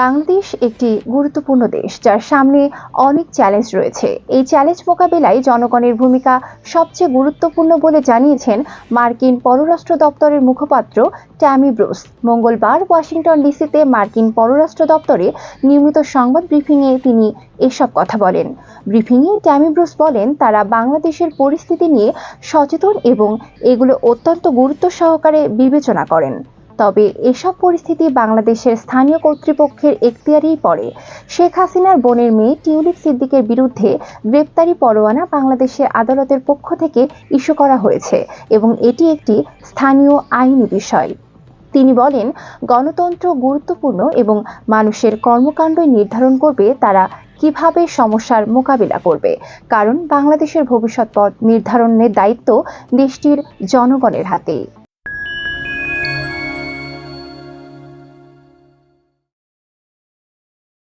বাংলাদেশ একটি গুরুত্বপূর্ণ দেশ, যার সামনে অনেক চ্যালেঞ্জ রয়েছে। এই চ্যালেঞ্জ মোকাবেলায় জনগণের ভূমিকা সবচেয়ে গুরুত্বপূর্ণ বলে জানিয়েছেন মার্কিন পররাষ্ট্র দপ্তরের মুখপাত্র ট্যামি ব্রুস। মঙ্গলবার ওয়াশিংটন ডিসিতে মার্কিন পররাষ্ট্র দপ্তরে নিয়মিত সংবাদ ব্রিফিংয়ে তিনি এসব কথা বলেন। ব্রিফিংয়ে ট্যামি ব্রুস বলেন, তারা বাংলাদেশের পরিস্থিতি নিয়ে সচেতন এবং এগুলো অত্যন্ত গুরুত্ব সহকারে বিবেচনা করেন। তবে এসব পরিস্থিতি বাংলাদেশের স্থানীয় কর্তৃপক্ষের এখতিয়ারেই পড়ে। শেখ হাসিনার বোনের মেয়ে টিউলিপ সিদ্দিকের বিরুদ্ধে গ্রেপ্তারি পরোয়ানা বাংলাদেশের আদালতের পক্ষ থেকে ইস্যু করা হয়েছে এবং এটি একটি স্থানীয় আইনি বিষয়। তিনি বলেন, গণতন্ত্র গুরুত্বপূর্ণ এবং মানুষের কর্মকাণ্ডই নির্ধারণ করবে তারা কীভাবে সমস্যার মোকাবিলা করবে। কারণ বাংলাদেশের ভবিষ্যৎ পথ নির্ধারণের দায়িত্ব দেশটির জনগণের হাতেই।